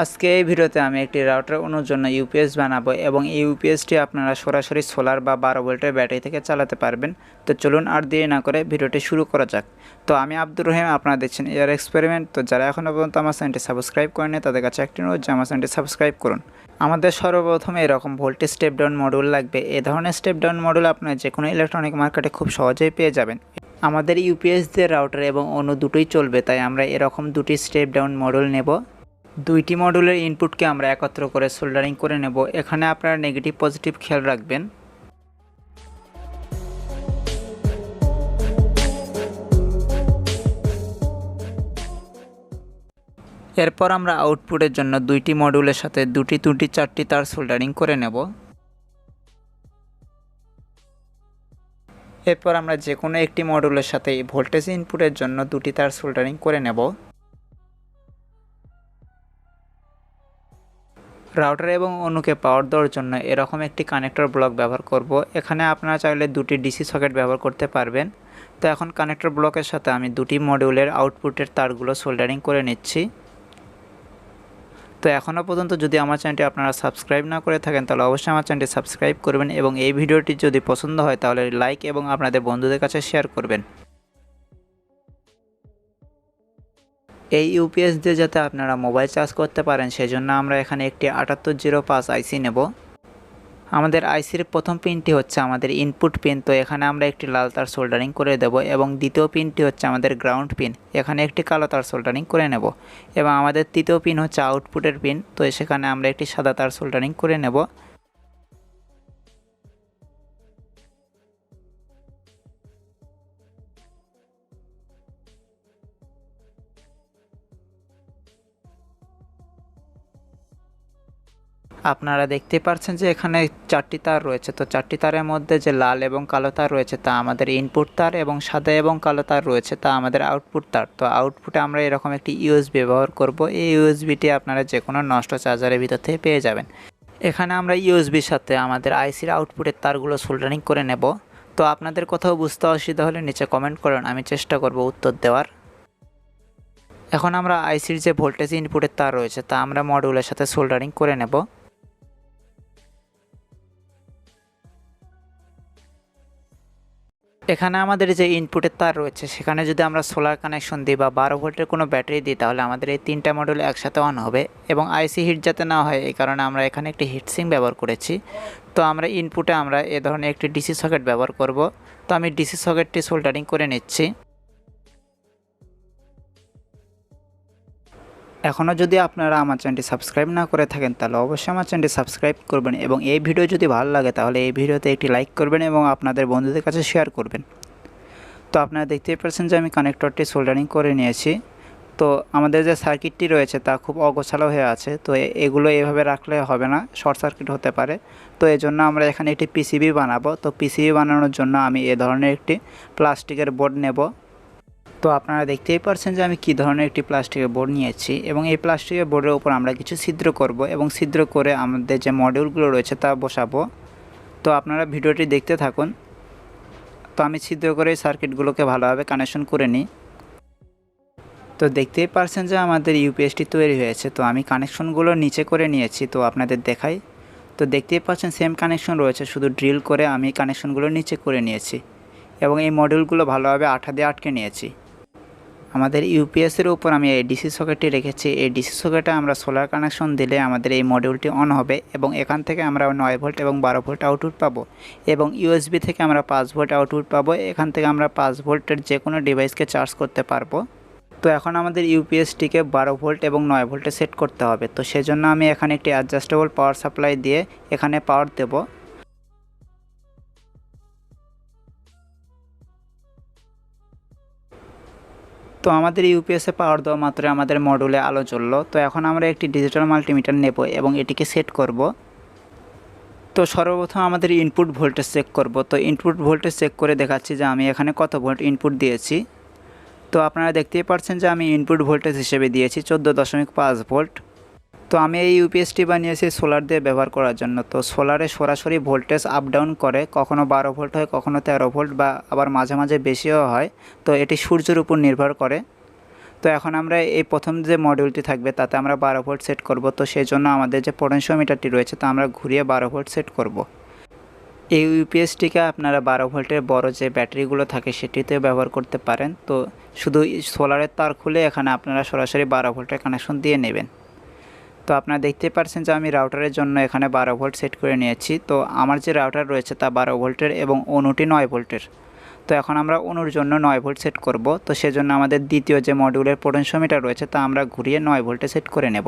আজকে এই ভিডিওতে আমি একটি রাউটার অনুর জন্য ইউপিএস বানাবো এবং এই ইউপিএসটি আপনারা সরাসরি সোলার বা বারো ভোল্টের ব্যাটারি থেকে চালাতে পারবেন। তো চলুন আর দেরি না করে ভিডিওটি শুরু করা যাক। তো আমি আব্দুর রহিম, আপনারা দেখছেন এয়ার এক্সপেরিমেন্ট তো যারা এখনও পর্যন্ত আমার চ্যানেলটি সাবস্ক্রাইব করেনি তাদের কাছে একটি অনুরোধ যে আমার চ্যানেলটি সাবস্ক্রাইব করুন। আমাদের সর্বপ্রথম এরকম ভোল্টেজ স্টেপ ডাউন মডিউল লাগবে। এ ধরনের স্টেপ ডাউন মডিউল আপনারা যে কোনো ইলেকট্রনিক মার্কেটে খুব সহজেই পেয়ে যাবেন। আমাদের ইউপিএস দিয়ে রাউটার এবং অন্য দুটোই চলবে, তাই আমরা এরকম দুটি স্টেপ ডাউন মডেল নেব। দুইটি মডিউলের ইনপুটকে আমরা একত্র করে সোল্ডারিং করে নেব। এখানে আপনারা নেগেটিভ পজিটিভ খেয়াল রাখবেন। এরপর আমরা আউটপুটের জন্য দুইটি মডিউলের সাথে দুটি দুটি চারটি তার সোল্ডারিং করে নেব। এরপর আমরা যে কোনো একটি মডিউলের সাথে ভোল্টেজ ইনপুটের জন্য দুটি তার সোল্ডারিং করে নেব। রাউটার এবং অনুকে পাওয়ার দেওয়ার জন্য এরকম একটি কানেক্টর ব্লক ব্যবহার করব। এখানে আপনারা চাইলে দুটি ডিসি সকেট ব্যবহার করতে পারবেন। তো এখন কানেক্টর ব্লকের সাথে আমি দুটি মডিউলের আউটপুটের তারগুলো সোল্ডারিং করে নিচ্ছি। তো এখনও পর্যন্ত যদি আমার চ্যানেলটি আপনারা সাবস্ক্রাইব না করে থাকেন, তাহলে অবশ্যই আমার চ্যানেলটি সাবস্ক্রাইব করবেন এবং এই ভিডিওটি যদি পছন্দ হয়, তাহলে লাইক এবং আপনাদের বন্ধুদের কাছে শেয়ার করবেন। এই ইউপিএস দিয়ে যাতে আপনারা মোবাইল চার্জ করতে পারেন, সেজন্য আমরা এখানে একটি আটাত্তর জিরো পাঁচ আইসি নেব। আমাদের আইসির প্রথম পিনটি হচ্ছে আমাদের ইনপুট পিন তো এখানে আমরা একটি লাল তার সোল্ডারিং করে দেব এবং দ্বিতীয় পিনটি হচ্ছে আমাদের গ্রাউন্ড পিন এখানে একটি কালো তার সোল্ডারিং করে নেব। এবং আমাদের তৃতীয় পিন হচ্ছে আউটপুটের পিন তো সেখানে আমরা একটি সাদা তার সোল্ডারিং করে নেব। আপনারা দেখতে পাচ্ছেন যে এখানে চারটি তার রয়েছে। তো চারটি তারের মধ্যে যে লাল এবং কালো তার রয়েছে, তা আমাদের ইনপুট তার এবং সাদা এবং কালো তার রয়েছে, তা আমাদের আউটপুট তার। তো আউটপুটে আমরা এরকম একটি ইউএসবি ব্যবহার করব। এই ইউএসবিটি আপনারা যে কোনো নষ্ট চার্জারের ভিতর থেকে পেয়ে যাবেন। এখানে আমরা ইউএসবির সাথে আমাদের আইসির আউটপুটের তারগুলো সোল্ডারিং করে নেব। তো আপনাদের কোথাও বুঝতে অসুবিধা হলে নিচে কমেন্ট করেন, আমি চেষ্টা করব উত্তর দেওয়ার। এখন আমরা আইসির যে ভোল্টেজ ইনপুটের তার রয়েছে, তা আমরা মডিউলের সাথে সোল্ডারিং করে নেব। এখানে আমাদের যে ইনপুটের তার রয়েছে, সেখানে যদি আমরা সোলার কানেকশন দিই বা বারো ভোল্টের কোনো ব্যাটারি দিই, তাহলে আমাদের এই তিনটা মডেল একসাথে অন হবে এবং আইসি হিট যাতে না হয়, এই কারণে আমরা এখানে একটি হিটসিং ব্যবহার করেছি। তো আমরা ইনপুটে আমরা এ ধরনের একটি ডিসি সকেট ব্যবহার করব। তো আমি ডিসি সকেটটি সোল্ডারিং করে নিচ্ছি। এখনও যদি আপনারা আমার চ্যানেলটি সাবস্ক্রাইব না করে থাকেন, তাহলে অবশ্যই আমার চ্যানেলটি সাবস্ক্রাইব করবেন এবং এই ভিডিও যদি ভালো লাগে, তাহলে এই ভিডিওতে একটি লাইক করবেন এবং আপনাদের বন্ধুদের কাছে শেয়ার করবেন। তো আপনারা দেখতেই পাচ্ছেন যে আমি কানেক্টরটি সোল্ডারিং করে নিয়েছি। তো আমাদের যে সার্কিটটি রয়েছে, তা খুব অগোছালো হয়ে আছে। তো এগুলো এভাবে রাখলে হবে না শর্ট সার্কিট হতে পারে। তো এই জন্য আমরা এখানে একটি পিসিবি বানাবো। তো পিসিবি বানানোর জন্য আমি এ ধরনের একটি প্লাস্টিকের বোর্ড নেব। তো আপনারা দেখতেই পারছেন যে আমি কী ধরনের একটি প্লাস্টিকের বোর্ড নিয়েছি এবং এই প্লাস্টিকের বোর্ডের উপর আমরা কিছু ছিদ্র করব এবং ছিদ্র করে আমাদের যে মডিউলগুলো রয়েছে তা বসাবো। তো আপনারা ভিডিওটি দেখতে থাকুন। তো আমি ছিদ্র করে এই সার্কিটগুলোকে ভালোভাবে কানেকশন করে নিই। তো দেখতেই পারছেন যে আমাদের ইউপিএসটি তৈরি হয়েছে। তো আমি কানেকশনগুলো নিচে করে নিয়েছি, তো আপনাদের দেখাই। তো দেখতেই পাচ্ছেন সেম কানেকশন রয়েছে, শুধু ড্রিল করে আমি কানেকশনগুলো নিচে করে নিয়েছি এবং এই মডিউলগুলো ভালোভাবে আঠা দিয়ে আটকে নিয়েছি। আমাদের ইউপিএসের উপর আমি এই ডিসি সকেটটি রেখেছি। এই ডিসি সকেটে আমরা সোলার কানেকশন দিলে আমাদের এই মডিউলটি অন হবে এবং এখান থেকে আমরা নয় ভোল্ট এবং বারো ভোল্ট আউটপুট পাবো এবং ইউএসবি থেকে আমরা পাঁচ ভোল্ট আউটপুট পাবো। এখান থেকে আমরা পাঁচ ভোল্টের যে কোনো ডিভাইসকে চার্জ করতে পারব। তো এখন আমাদের ইউপিএসটিকে বারো ভোল্ট এবং নয় ভোল্টে সেট করতে হবে। তো সেজন্য আমি এখানে একটি অ্যাডজাস্টেবল পাওয়ার সাপ্লাই দিয়ে এখানে পাওয়ার দেবো। তো আমাদের ইউপিএসে পাওয়ার দেওয়া মাত্র আমাদের মডুলে আলো জ্বললো। তো এখন আমরা একটি ডিজিটাল মাল্টিমিটার নেব এবং এটিকে সেট করব। তো সর্বপ্রথম আমাদের ইনপুট ভোল্টেজ চেক করব। তো ইনপুট ভোল্টেজ চেক করে দেখাচ্ছি যে আমি এখানে কত ভোল্ট ইনপুট দিয়েছি। তো আপনারা দেখতেই পাচ্ছেন যে আমি ইনপুট ভোল্টেজ হিসেবে দিয়েছি, চোদ্দ দশমিক পাঁচ ভোল্ট তো আমি এই ইউপিএসটি বানিয়েছি সোলার দিয়ে ব্যবহার করার জন্য। তো সোলারে সরাসরি ভোল্টেজ আপ ডাউন করে, কখনো বারো ভোল্ট হয়, কখনো তেরো ভোল্ট বা আবার মাঝে মাঝে বেশিও হয়। তো এটি সূর্যের উপর নির্ভর করে। তো এখন আমরা এই প্রথম যে মডিউলটি থাকবে, তাতে আমরা বারো ভোল্ট সেট করব। তো সেই জন্য আমাদের যে পোটেনশিওমিটারটি রয়েছে, তা আমরা ঘুরিয়ে বারো ভোল্ট সেট করব। এই ইউপিএসটিকে আপনারা বারো ভোল্টের বড় যে ব্যাটারিগুলো থাকে সেটিতে ব্যবহার করতে পারেন। তো শুধু সোলারের তার খুলে এখানে আপনারা সরাসরি বারো ভোল্টের কানেকশন দিয়ে নেবেন। তো আপনারা দেখতে পাচ্ছেন যে আমি রাউটারের জন্য এখানে বারো ভোল্ট সেট করে নিয়েছি। তো আমার যে রাউটার রয়েছে তা বারো ভোল্টের এবং অনুটি নয় ভোল্টের তো এখন আমরা অনুর জন্য নয় ভোল্ট সেট করব। তো সেজন্য আমাদের দ্বিতীয় যে মডিউলের পোটেনশিওমিটার রয়েছে তা আমরা ঘুরিয়ে নয় ভোল্টে সেট করে নেব।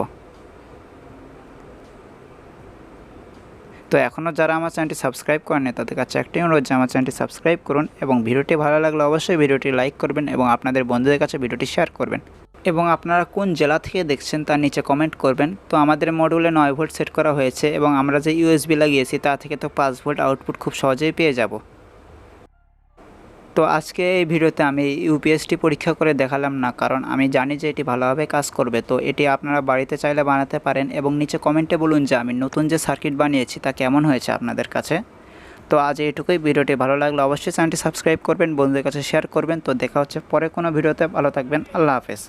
তো এখনও যারা আমার চ্যানেলটি সাবস্ক্রাইব করেনি তাদের কাছে একটি অনুরোধ যে আমার চ্যানেলটি সাবস্ক্রাইব করুন এবং ভিডিওটি ভালো লাগলে অবশ্যই ভিডিওটি লাইক করবেন এবং আপনাদের বন্ধুদের কাছে ভিডিওটি শেয়ার করবেন। এবং আপনারা কোন জেলা থেকে দেখছেন তার নিচে কমেন্ট করবেন। তো আমাদের মডিউলে নয় ভোল্ট সেট করা হয়েছে এবং আমরা যে ইউএসবি লাগিয়েছি, তা থেকে তো পাঁচ ভোল্ট আউটপুট খুব সহজেই পেয়ে যাব। তো আজকে এই ভিডিওতে আমি ইউপিএসটি পরীক্ষা করে দেখালাম না, কারণ আমি জানি যে এটি ভালোভাবে কাজ করবে। তো এটি আপনারা বাড়িতে চাইলে বানাতে পারেন এবং নিচে কমেন্টে বলুন যে আমি নতুন যে সার্কিট বানিয়েছি তা কেমন হয়েছে আপনাদের কাছে। তো আজ এইটুকুই, ভিডিওটি ভালো লাগলে অবশ্যই চ্যানেলটি সাবস্ক্রাইব করবেন, বন্ধুদের কাছে শেয়ার করবেন। তো দেখা হচ্ছে পরে কোনো ভিডিওতে, ভালো থাকবেন, আল্লাহ হাফেজ।